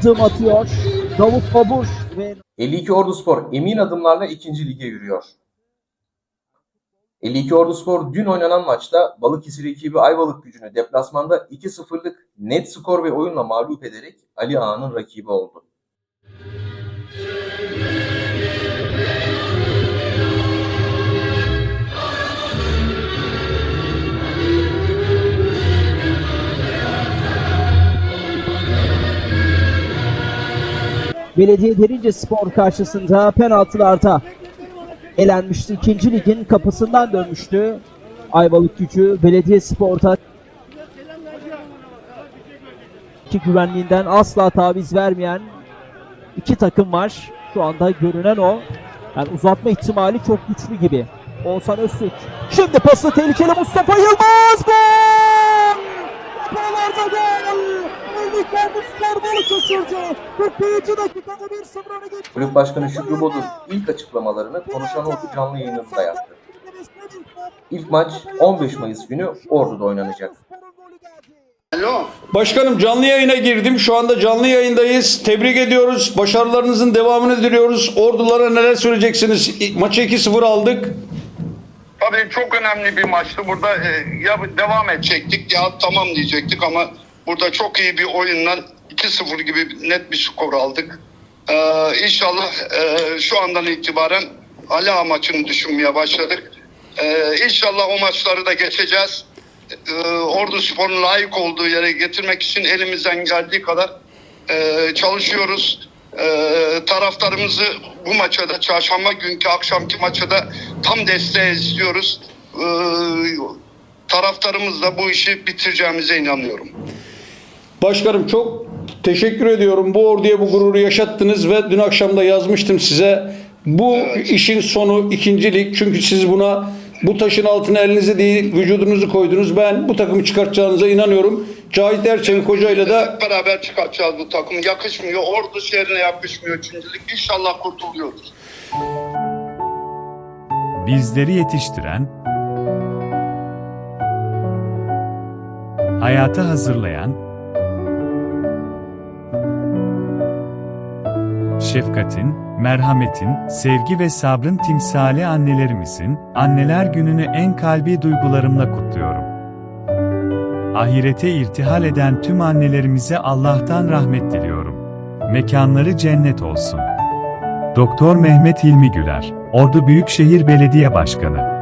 Adım atıyor. Davut Babur ve 52 Orduspor emin adımlarla ikinci lige yürüyor. 52 Orduspor dün oynanan maçta Balıkesir ekibi Ayvalık gücünü deplasmanda 2-0'lık net skor ve oyunla mağlup ederek Ali Ağa'nın rakibi oldu. Belediye Derince Spor karşısında penaltılarda elenmişti. İkinci ligin kapısından dönmüştü. Ayvalık gücü Belediye Spor'da iki güvenliğinden asla taviz vermeyen iki takım var. Şu anda görünen o. Yani uzatma ihtimali çok güçlü gibi. Oğuzhan Öztürk. Şimdi pası tehlikeli Mustafa Yılmaz. Gol! Kupalarda gol! Bu skor Balıkesir'de. 41. dakikada 1-0 öne geçti. Kulüp Başkanı Şükrü Bodur ilk açıklamalarını Konuşan Ordu canlı yayınında yaptı. İlk maç 15 Mayıs günü Ordu'da oynanacak. Alo. Başkanım canlı yayına girdim. Şu anda canlı yayındayız. Tebrik ediyoruz. Başarılarınızın devamını diliyoruz. Ordulara neler söyleyeceksiniz? Maçı 2-0 aldık. Tabii çok önemli bir maçtı. Burada e, ya devam edecektik ya tamam diyecektik ama burada çok iyi bir oyunla 2-0 gibi net bir skor aldık. Ee, inşallah e, şu andan itibaren Ala maçını düşünmeye başladık. Ee, inşallah o maçları da geçeceğiz. Ee, Ordu Spor'un layık olduğu yere getirmek için elimizden geldiği kadar e, çalışıyoruz. Ee, taraftarımızı bu maça da çarşamba günkü akşamki maça da tam desteğe istiyoruz. Ee, taraftarımızla bu işi bitireceğimize inanıyorum. Başkanım çok teşekkür ediyorum. Bu orduya bu gururu yaşattınız ve dün akşam da yazmıştım size. Bu işin sonu ikincilik. Çünkü siz buna bu taşın altına elinizi değil vücudunuzu koydunuz. Ben bu takımı çıkartacağınıza inanıyorum. Cahit Erçelik hocayla da Hep beraber çıkartacağız bu takım. Yakışmıyor. Ordu şehrine yakışmıyor üçüncülük. İnşallah kurtuluyoruz. Bizleri yetiştiren, hayata hazırlayan, şefkatin, merhametin, sevgi ve sabrın timsali annelerimizin, anneler gününü en kalbi duygularımla kutluyorum. Ahirete irtihal eden tüm annelerimize Allah'tan rahmet diliyorum. Mekanları cennet olsun. Doktor Mehmet Hilmi Güler, Ordu Büyükşehir Belediye Başkanı